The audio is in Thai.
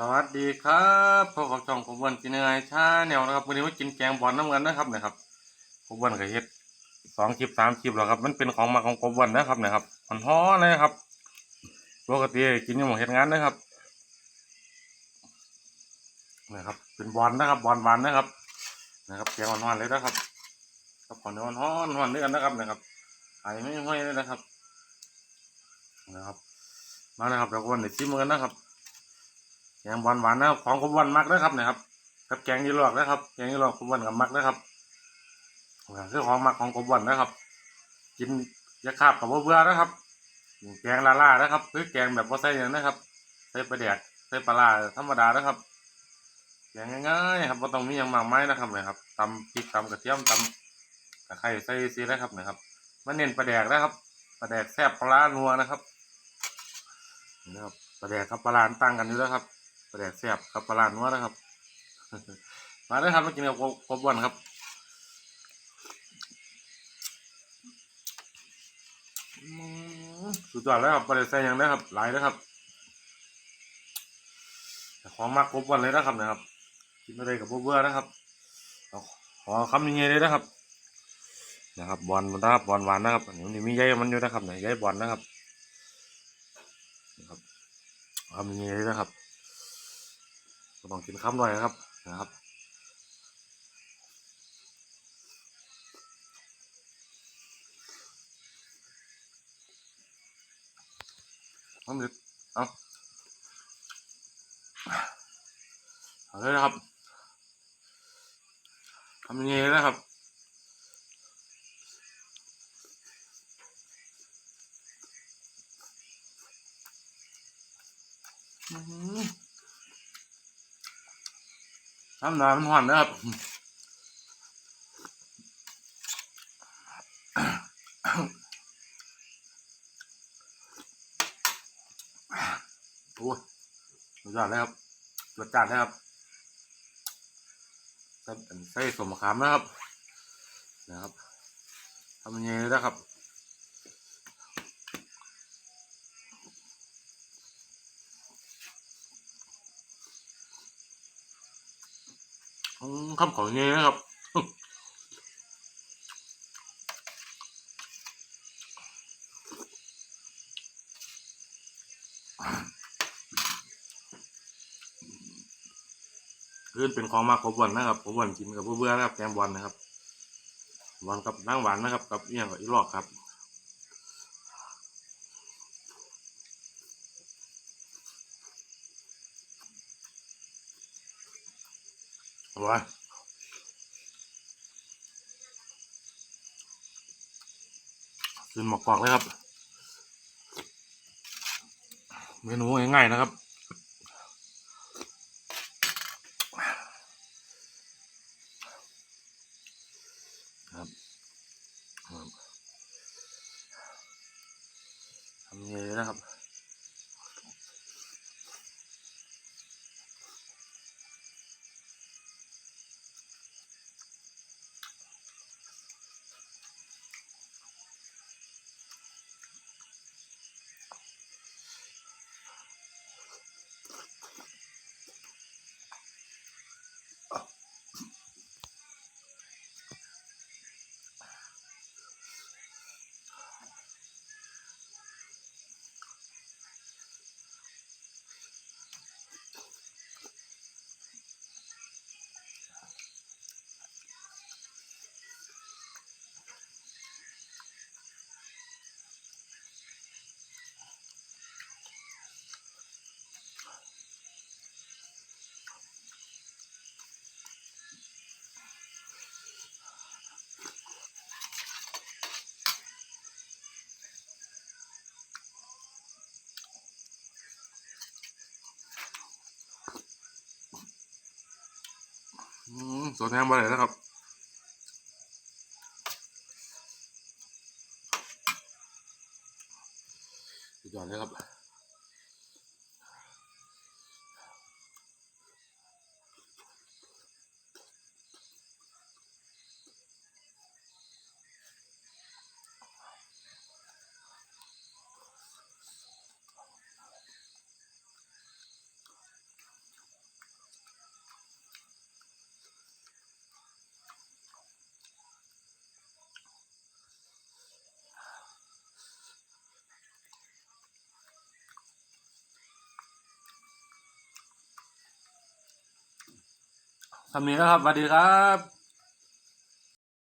สวัสดีครับพบกับช่องผมวันกินยังไงชาแนวนะครับวันนี้มากินแกงบอลน้ำเงินนะครับนะครับผมวันก็เฮ็ดสองคลิปสามคลิปแล้วครับ มันเป็นของมาของผมวันนะครับนะครับมันฮ้อนเลยครับปกติกินอยังหมเฮ็ดงานนะครับนะครับ เป็นบอลนะครับบอลหวานนะครับ นะครับแกงอ่อนๆเลยนะครับกับขอนอ่อนๆฮ้อนด้วยกันนะครับนะครับหายไม่ห้อยเลยนะครับ นะครับ มาเลยครับเดี๋ยวนเดี๋ยวชิมกันนะครับ แกงบอลหวานนะครับของผมวันมักนะครับนะครับ กับแกงยี่หลอกนะครับ แกงยี่หลอกผมวันกับมักนะครับอ่าคือของมักของผมวันนะครับ กินยาคาบกับเบื่อนะครับ แกงลาล่านะครับ คือแกงแบบว่าใส่อย่างนะครับ ใส่ปลาแดกใส่ปลาร้าธรรมดานะครับแกงง่ายๆครับไม่ต้องมีอย่างมากมายนะครับนะครับตำพริกตำกระเทียมตำตะไคร้ใส่ซีนะครับนะครับมันเน้นปลาแดกนะครับปลาแดกแซ่บปลาร้านัวนะครับนี่นะครับปลาแดกกับปลาร้าต่างกันอยู่แล้วครับ ปลาแดกแซ่บกับปลาลานัวนะครับ มาเลยครับมากินกับกบวันครับสุดยอดแล้วครับปลาแดกใส่หยังได้ครับหลายนะครับของมากกบวันเลยนะครับนะครับกินอะไรกับเบื่อๆนะครับขอคำยังไงเลยนะครับ นะครับบอลนะครับบอลหวานนะครับอันนี้มีใยมันอยู่นะครับไหนใยบอลนะครับนะครับคำยังไงเลยนะครับ ต้องกินข้าวหน่อยนะครับนะครับน้ำดือดเอาเอาเลยนะครับทำยังไงนะครับอื้อ น้ำน้ำหวานนะครับโอ้ยสุดยอดเลยครับรสจัดนะครับใส่สมขามนะครับ นะครับทำยังไงนะครับ คำขอเงี้ยนะครับขึ้นเป็นของมากขบวันนะครับผมบวันกินกับเบื่อนะครับแกงบอลนะครับบอลกับนั่งหวานนะครับ กับเอี่ยงกับอีหลอกครับ อร่อยขึ้นหมกกอกเลยครับ เมนูง่ายๆนะครับครับครับทำยังไงนะครับ อืม สวนแฮมบอลเลยนะครับสุดยอดเลยครับ สำนียงครับสวัสดีครับ